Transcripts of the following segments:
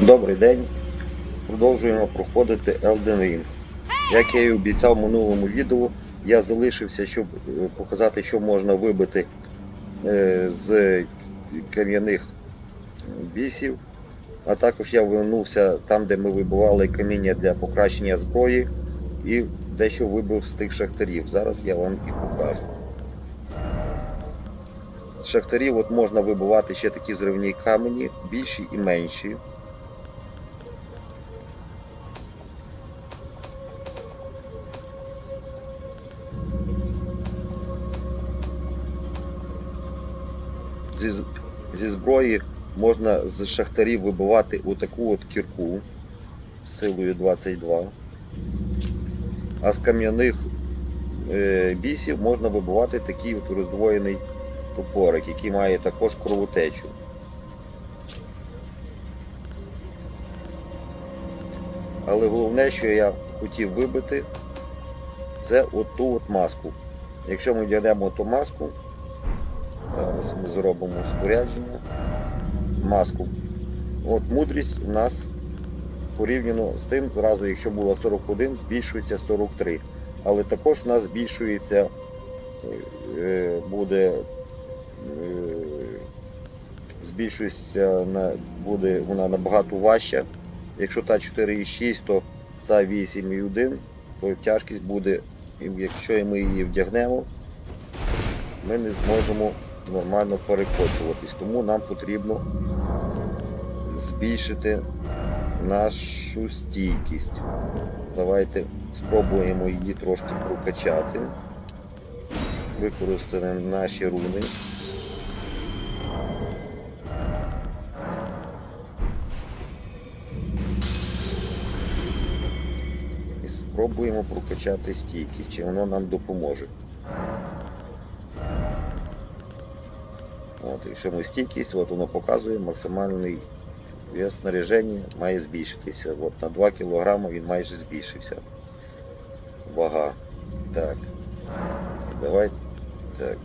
Добрий день. Продовжуємо проходити Elden Ring. Як я і обіцяв в минулому відео, я залишився, щоб е, показати, що можна вибити е, з кам'яних бісів. А також я вернувся там, де ми вибивали каміння для покращення зброї і дещо вибив з тих шахтарів. Зараз я вам і покажу. З шахтарів от можна вибивати ще такі взривні камені, більші і менші. Зброї можна з шахтарів вибивати отаку от кірку силою 22. А з кам'яних е, бісів можна вибивати такий от роздвоєний топорик, який має також кровотечу. Але головне, що я хотів вибити, це оту от маску. Якщо ми вдягнемо ту маску, зараз ми зробимо спорядження, маску. От мудрість у нас порівняно з тим, зразу, якщо було 41, збільшується 43. Але також у нас збільшується, е, буде е, збільшується буде вона набагато важча. Якщо та 4,6, то ця 8,1, то тяжкість буде, якщо ми її вдягнемо, ми не зможемо нормально перекочуватись. Тому нам потрібно збільшити нашу стійкість. Давайте спробуємо її трошки прокачати. Використаємо наші руни. І спробуємо прокачати стійкість, чи воно нам допоможе. От, якщо ми стійкість, от воно показує максимальний вес снаряження має збільшитися. От на 2 кг він майже збільшився. Вага. Так. Давай. Так.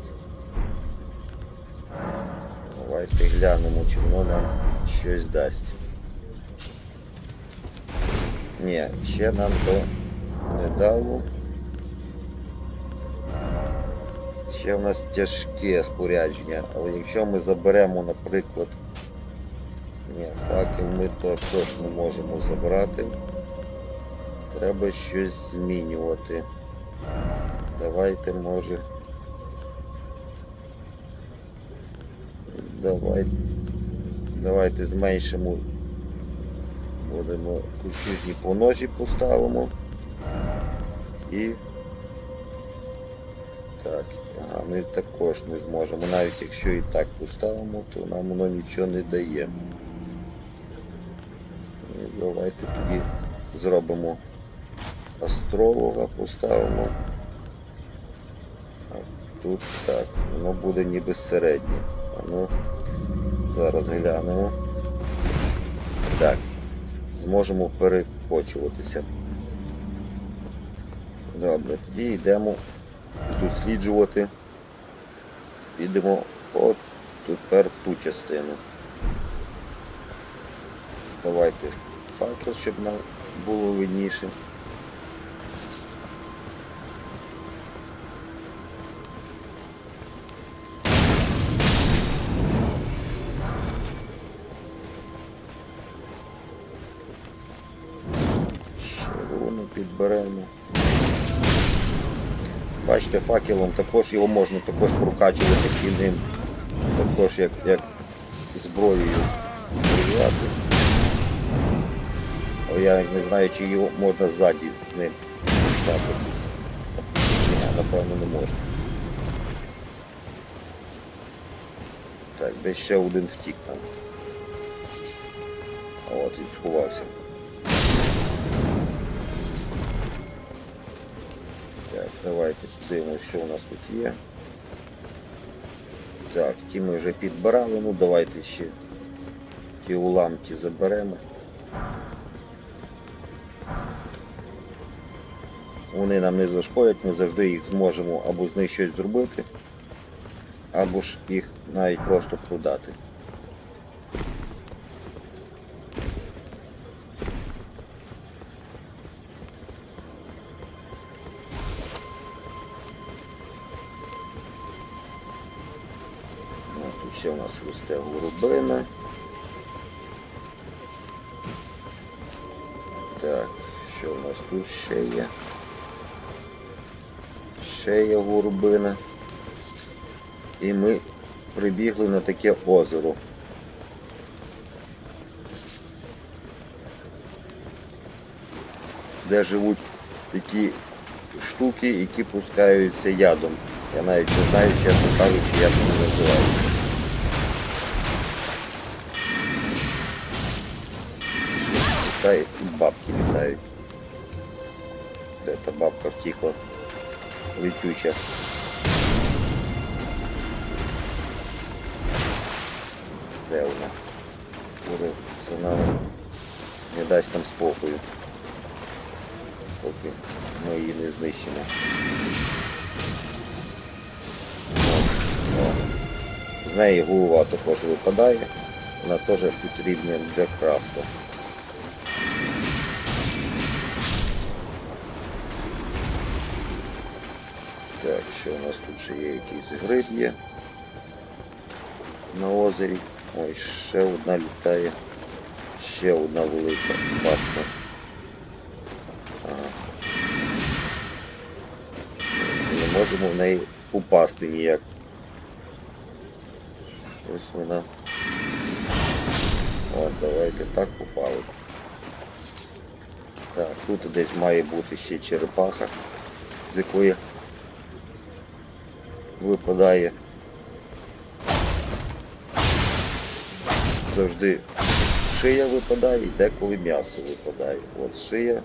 Давайте глянемо, чи воно нам щось дасть. Ні, ще нам то не дало. Ще в нас тяжке спорядження, але якщо ми заберемо, наприклад, ні, факел ми також не можемо забрати. Треба щось змінювати. Давайте може. Давай. Давайте зменшимо. Будемо кучужні по ножі поставимо. І. Так, ми також не зможемо. Навіть якщо і так поставимо, то нам воно нічого не дає. Ну, Давайте тоді зробимо астролога, поставимо. А тут так, воно буде ніби середнє. А ну, зараз глянемо. Так, зможемо перекочуватися. Добре, тоді йдемо досліджувати. Підемо от тепер в ту частину. Давайте факел, щоб нам було видніше. Бачите, факелом також його можна також прокачувати і ним також як, як зброєю. Але я не знаю, чи його можна ззаді з ним стати. Ні, напевно не можна. Так, десь ще один втік там. От він сховався. Давайте подивимось, що у нас тут є. Так, ті ми вже підбирали, ну давайте ще ті уламки заберемо. Вони нам не зашкодять, ми завжди їх зможемо або з них щось зробити, або ж їх навіть просто продати. Росте. Так, що у нас тут ще є? Ще є горобина. І ми прибігли на таке озеро. Де живуть такі штуки, які пускаються ядом. Я навіть не знаю, чесно кажучи, як вони називаються. Та й бабки літають. Де та бабка втікла? Летюча. Де вона? Буде за. Не дасть нам спокою. Поки ми її не знищимо. З неї голова також випадає. Вона теж потрібна для крафту. У нас тут ще є якийсь гриб є на озері. Ой, ще одна літає. Ще одна велика паска. Ага. Не можемо в неї упасти ніяк. Ось вона. От, давайте так попали. Так, тут десь має бути ще черепаха, з якої випадає завжди шия випадає і деколи м'ясо випадає. От шия.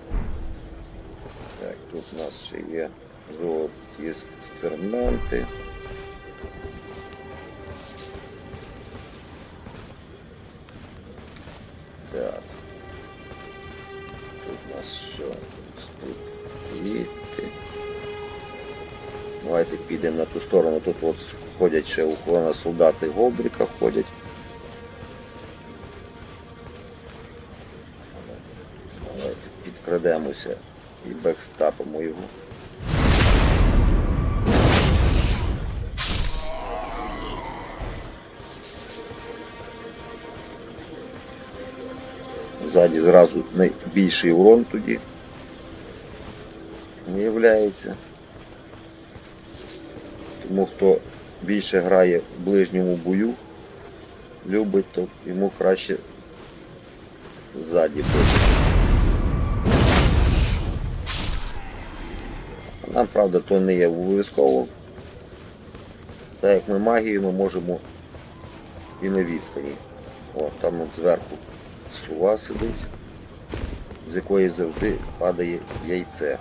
Так, тут у нас ще є золоті експерименти. Так. Підемо на ту сторону. Тут от ходять ще охорона солдати Голдріка ходять. Давайте підкрадемося і бекстапимо його. Ззаді зразу найбільший урон тоді виявляється. Тому хто більше грає в ближньому бою, любить, то йому краще ззаді бути. Нам, правда, то не є обов'язково. Так як ми магію, ми можемо і на відстані. О, там от зверху сува сидить, з якої завжди падає яйце.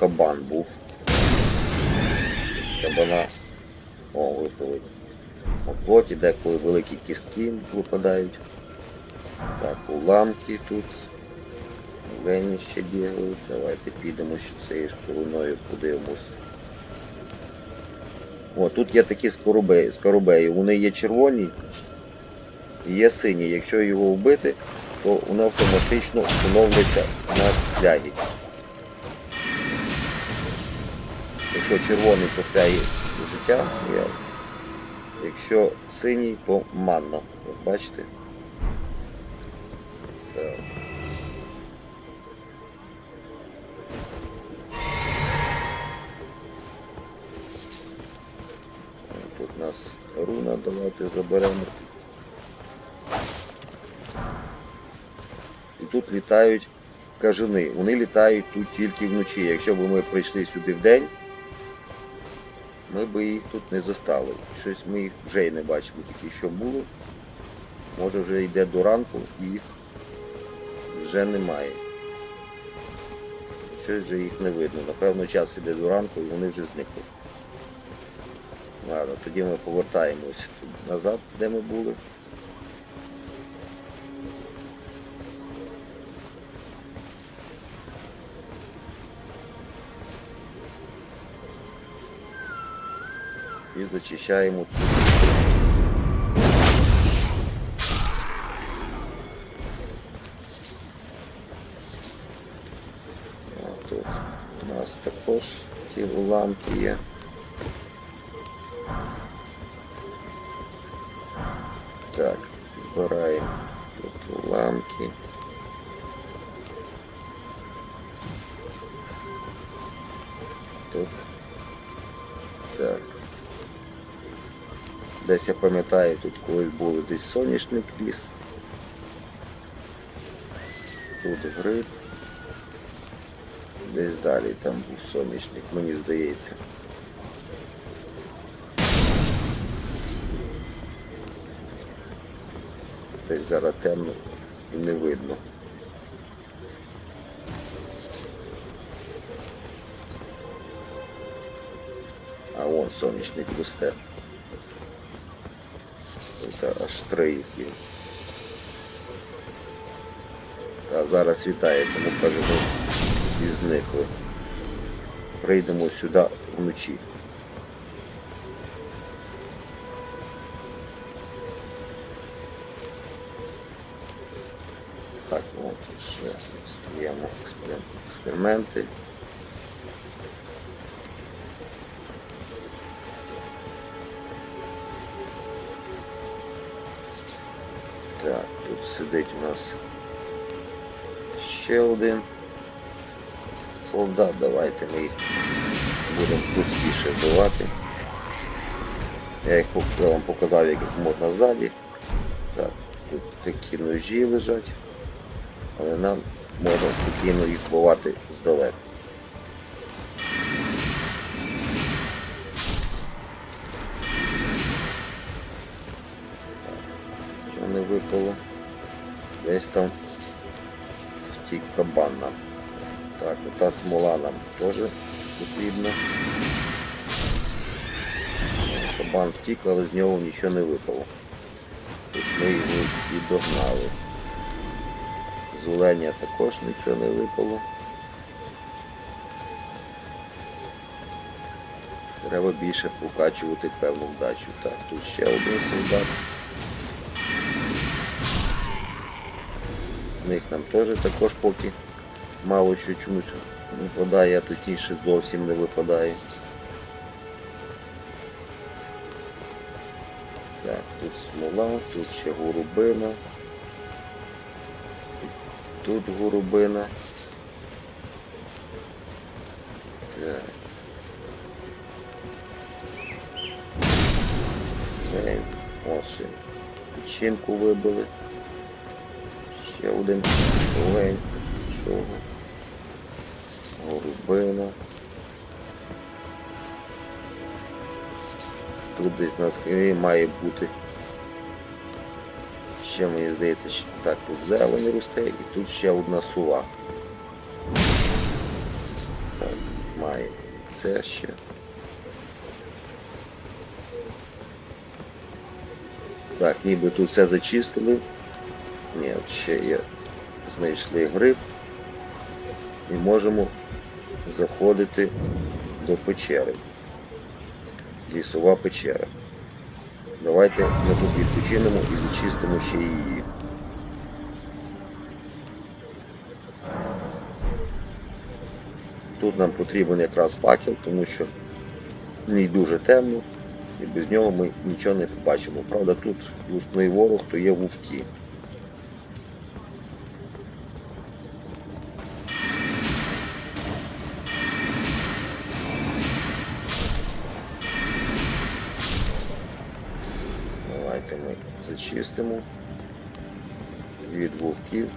Кабан був. Кабана. О, випали. На плоті деколи великі кістки випадають. Так, уламки тут. Лені ще бігають. Давайте підемо ще цією стороною подивимось. О, тут є такі скоробеї, скоробеї. Вони є червоні і є сині. Якщо його вбити, то воно автоматично встановлюється на флягі. Якщо червоний, то фляги життя, якщо синій, то манна. От бачите? Тут у нас руна, давайте заберемо. І тут літають кажани. Вони літають тут тільки вночі. Якщо б ми прийшли сюди вдень, ми би їх тут не застали. Щось ми їх вже й не бачимо, тільки що було. Може вже йде до ранку і їх вже немає. Щось вже їх не видно. Напевно, час йде до ранку і вони вже зникли. Ладно, тоді ми повертаємось назад, де ми були. І зачищаємо тут. А Тут у нас також ті уламки є. Так, збираємо тут уламки. Тут. Десь я пам'ятаю, тут колись були десь соняшник ліс. Тут гриб. Десь далі там був соняшник, мені здається. Десь зараз темно і не видно. А вон сонячник росте. Це аж три є. А зараз вітає, тому каже, і зникли. Прийдемо сюди вночі. Так, тут ще стаємо експерименти. У нас ще один солдат. Давайте ми їх будемо пустіше вбивати. Я їх я вам показав, як їх можна ззаді. Так, тут такі ножі лежать, але нам можна спокійно їх вбивати здалеку. Кабан нам. Так, ота смола нам теж потрібна. Кабан втік, але з нього нічого не випало. Тут ми його і догнали. З оленя також нічого не випало. Треба більше прокачувати певну вдачу. Так, тут ще один солдат. З них нам теж також поки мало що чомусь випадає, а точніше зовсім не випадає. Так, тут смола, тут ще голубина. Тут голубина. Так. Ось печінку вибили. Ще один олень. Чого? Голубина. Тут десь на скрині має бути. Ще мені здається, що так, тут зелень росте і тут ще одна сува. Так, має. Це ще. Так, ніби тут все зачистили. Ні, ще є. Знайшли гриб. І можемо заходити до печери. Лісова печера. Давайте ми тут відпочинемо і зачистимо ще її. Тут нам потрібен якраз факел, тому що ній дуже темно і без нього ми нічого не побачимо. Правда, тут основний ворог то є вовки. Зачистимо від вовків.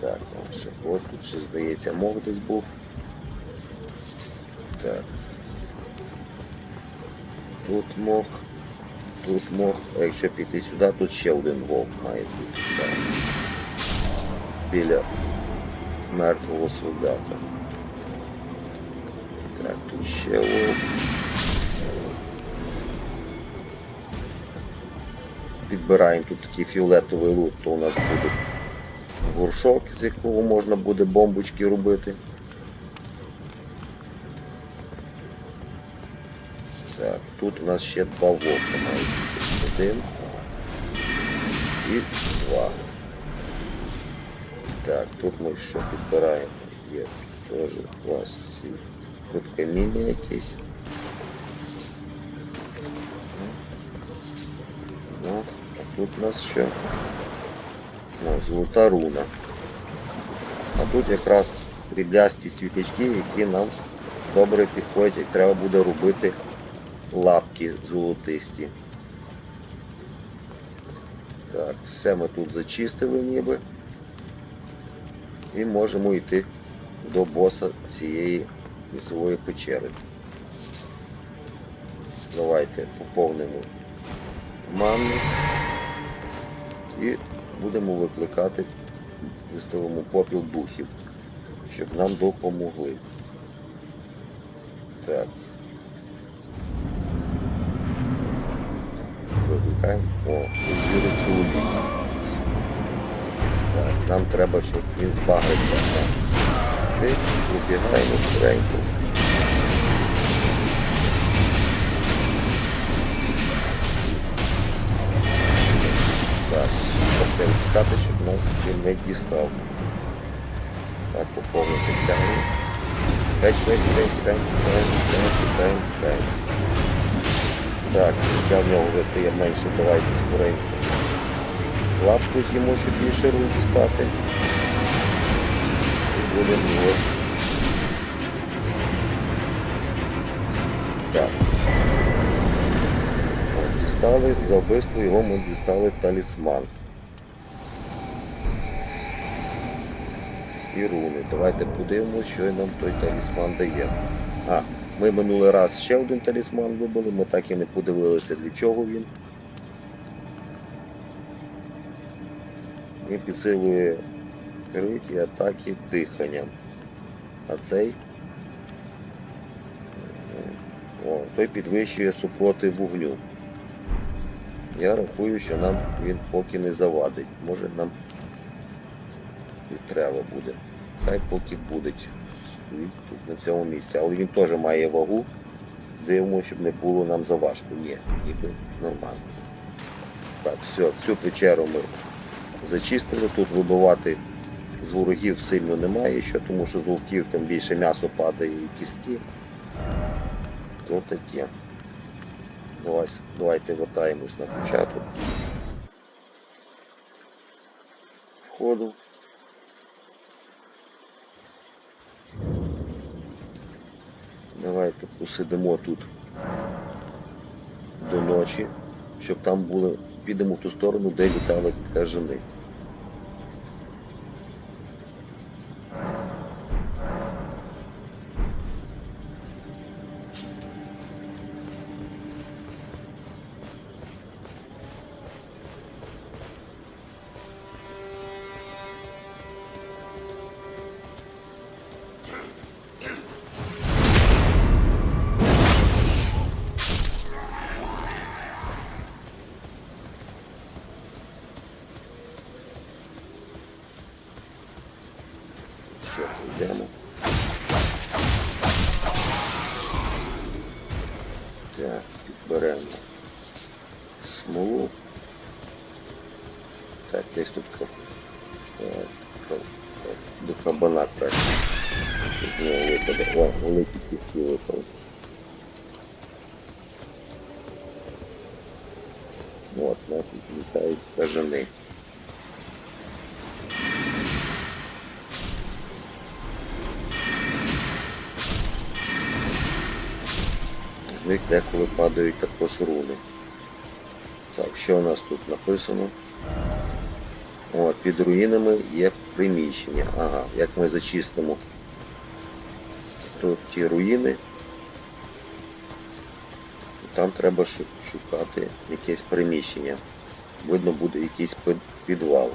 Так, ну, ще от тут ще здається мох десь був. Так. Тут мох, тут мох, а якщо піти сюди, тут ще один вовк має бути. Так. біля мертвого солдата. Так, тут ще вовк. Підбираємо тут такий фіолетовий лут, то у нас буде горшок, з якого можна буде бомбочки робити. Так, тут у нас ще два вовка мають. Один і два. Так, тут ми що підбираємо? Є теж у вас ці тут каміння якісь. Ну, а тут у нас що? Ну, золота руна. А тут якраз сріблясті світячки, які нам добре підходять, як треба буде робити лапки золотисті. Так, все ми тут зачистили ніби. І можемо йти до боса цієї лісової печери. Давайте поповнимо ману і будемо викликати, виставимо попіл духів, щоб нам допомогли. Так. Викликаємо. О, віру чоловік. Так, нам треба, щоб він збагрився. Ти вибігаємо скоренько. Так, тобто чекати, щоб нас він не дістав. Так, поповнити. Чекай, чекай, чекай, чекай, чекай, чекай, чекай, чекай. Так, життя в нього вже стає менше, давайте скоренько. Лапку з'їмо, щоб більше рук дістати. І будемо його. Так. Дістали, за вбивство його ми дістали талісман. І руни. Давайте подивимося, що нам той талісман дає. А, ми минулий раз ще один талісман вибили, ми так і не подивилися для чого він. Він підсилює крик і атаки диханням. А цей о, той підвищує супротив вогню. Я рахую, що нам він поки не завадить. Може нам і треба буде. Хай поки буде стоїть тут на цьому місці. Але він теж має вагу. Дивимо, щоб не було нам заважко. Ні, ніби нормально. Так, все, всю печеру ми зачистили. Тут вибивати з ворогів сильно немає, що, тому що з вовків там більше м'ясо падає і кістки. То таке. Давай, давайте вертаємось на початок. Входу. Давайте посидимо тут до ночі, щоб там були, підемо в ту сторону, де літали кажани. Них деколи падають також руни. Так, що у нас тут написано? О, під руїнами є приміщення. Ага, як ми зачистимо тут ті руїни, там треба шукати якесь приміщення. Видно буде якийсь підвал.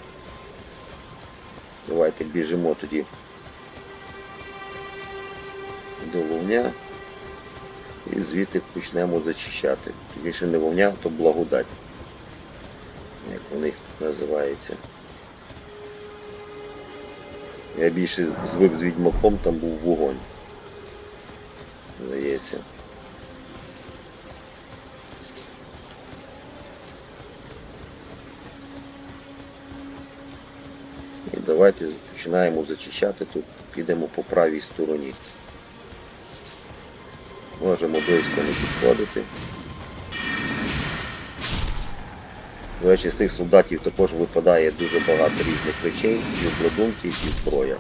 Давайте біжимо тоді до вовня і звідти почнемо зачищати. Тоді не вовня, то благодать. Як тут називається. Я більше звик з відьмаком, там був вогонь. Здається. І давайте починаємо зачищати тут, підемо по правій стороні. Можемо близько не підходити. До речі, з тих солдатів також випадає дуже багато різних речей, і обладунки, і зброя.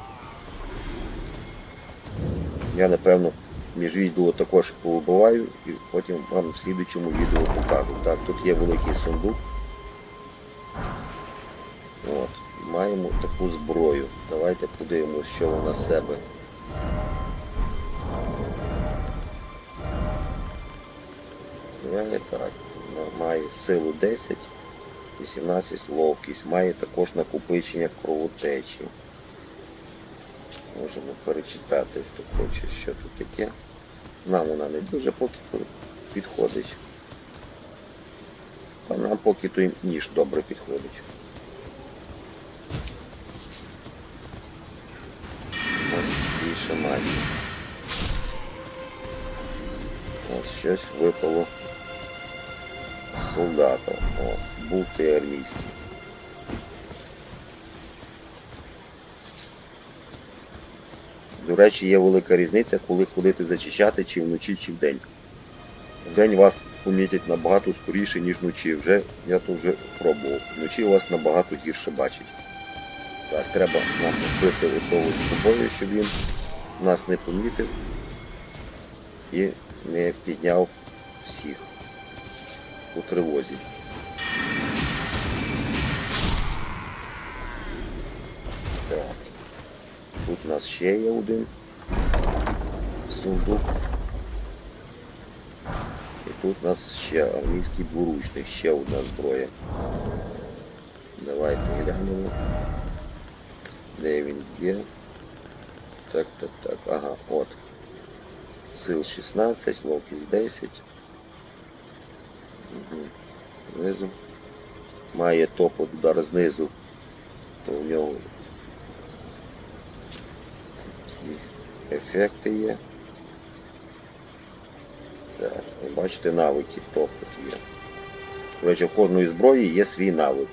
Я напевно між відео також повибиваю і потім вам в слідучому відео покажу. Так, тут є великий сундук. От, маємо таку зброю. Давайте подивимось, що вона з себе. Виглядає так. Має силу 10, 18 ловкість, має також накопичення кровотечі. Можемо перечитати, хто хоче, що тут таке. Нам вона не дуже поки підходить. А нам поки той ніж добре підходить. Ось щось випало солдата. О, був ти армійський. До речі, є велика різниця, коли ходити зачищати, чи вночі, чи вдень. Вдень вас помітять набагато скоріше, ніж вночі. Вже, я то вже пробував. Вночі вас набагато гірше бачить. Так, треба нам вбити отого з собою, щоб він нас не помітив і не підняв всіх у тривозі. Так. Тут у нас ще є один сундук. І тут у нас ще армійський буручник, ще одна зброя. Давайте глянемо. Де він є? Так, так, так, ага, от. Сил 16, ловкість 10. Знизу. Має топ удар знизу, то в нього ефекти є. Так, бачите навики топ тут є. Речі, в кожної зброї є свій навик.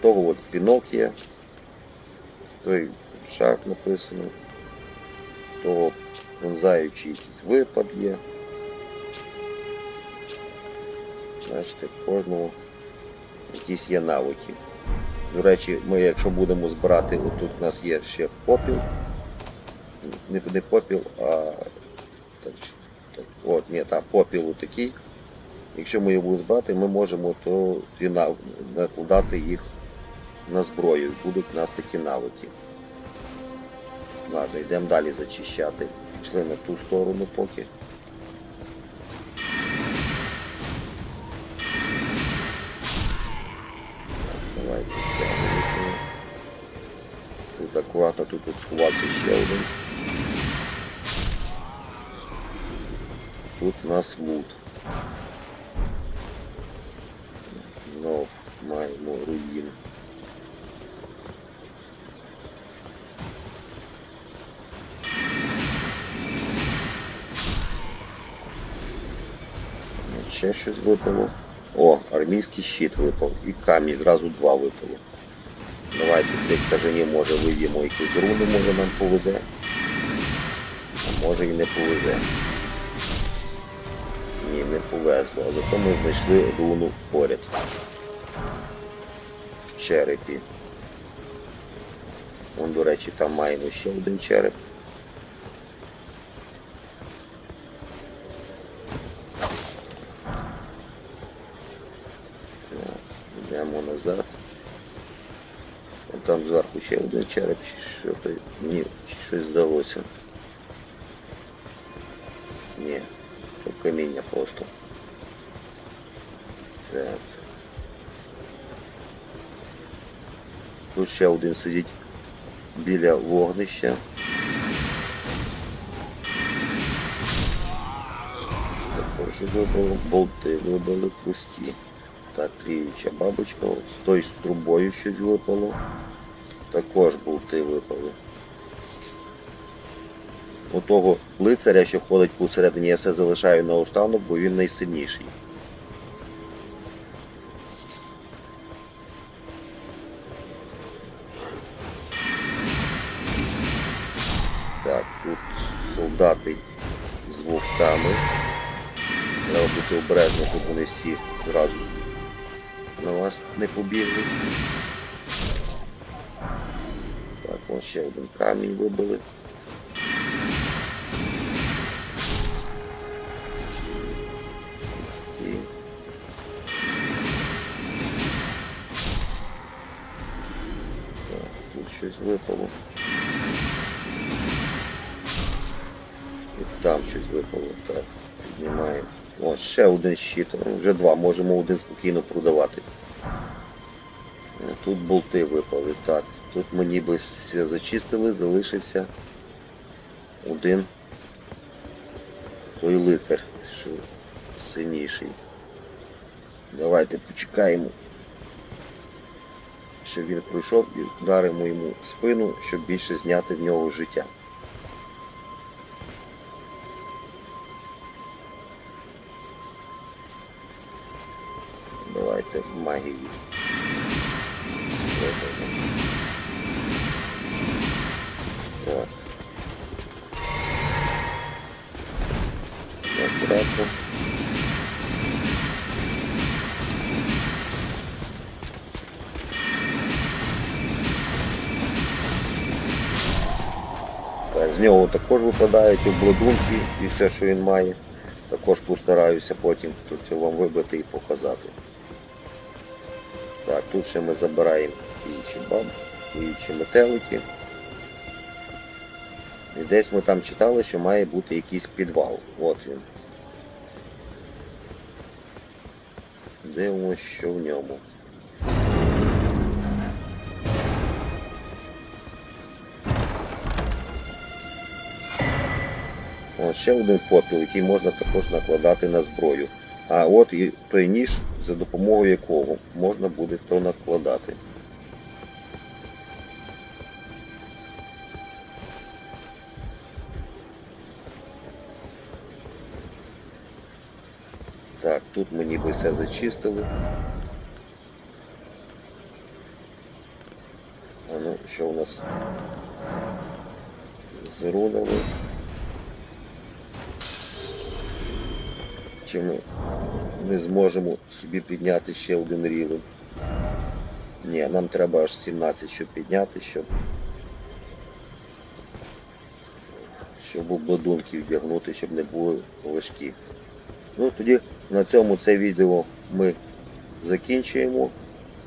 Того от пінок є, той шаг написано, того пронзаючий випад є. Бачите, в кожному якісь є навики. До речі, ми якщо будемо збирати, отут у нас є ще попіл. Не, не попіл, а так, так, от, ні, та попіл отакий. Якщо ми його будемо збирати, ми можемо то і на- накладати їх на зброю. Будуть у нас такі навики. Ладно, йдемо далі зачищати. Пішли на ту сторону поки. Акуратно тут от сховався ще один. Тут у нас лут. Знов маємо руїн. Ще щось випало. О, армійський щит випав. І камінь, зразу два випало. Давайте цих кажанів може вийдемо якусь руну, може нам повезе. А може і не повезе. Ні, не повезло, але то ми знайшли руну поряд. В черепі. Вон, до речі, там маємо ще один череп. Ще один сидить біля вогнища. Також вибило, болти вибили пусті. Так, тліюча бабочка, з той з трубою щось випало. Також болти випали. У того лицаря, що ходить посередині, я все залишаю на останок, бо він найсильніший. Солдати з вовками. Треба бути обережно, щоб вони всі зразу на вас не побігли. Так, вон ще один камінь вибили. Тут щось випало. Там щось випало. Так, піднімаємо. О, ще один щит. Вже два, можемо один спокійно продавати. Е, Тут болти випали. Так, тут ми ніби все зачистили, залишився один той лицар, що сильніший. Давайте почекаємо, щоб він пройшов і вдаримо йому спину, щоб більше зняти в нього життя. Магію. Так. З нього також випадають обладунки і все, що він має. Також постараюся потім тут вам вибити і показати. Так, тут ще ми забираємо інші баб, інші метелики. І десь ми там читали, що має бути якийсь підвал. От він. Дивимося, що в ньому. О, ще один попіл, який можна також накладати на зброю. А от і той ніж, за допомогою якого можна буде то накладати. Так, тут ми ніби все зачистили. А ну, що у нас? Зрунили. Чи ми не зможемо собі підняти ще один рівень? Ні, нам треба аж 17, щоб підняти, щоб щоб обладунки вдягнути, щоб не були важкі. Ну тоді на цьому це відео ми закінчуємо.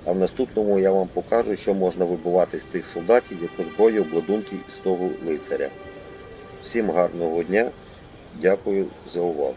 А в наступному я вам покажу, що можна вибивати з тих солдатів, яку зброю, обладунки з того лицаря. Всім гарного дня. Дякую за увагу.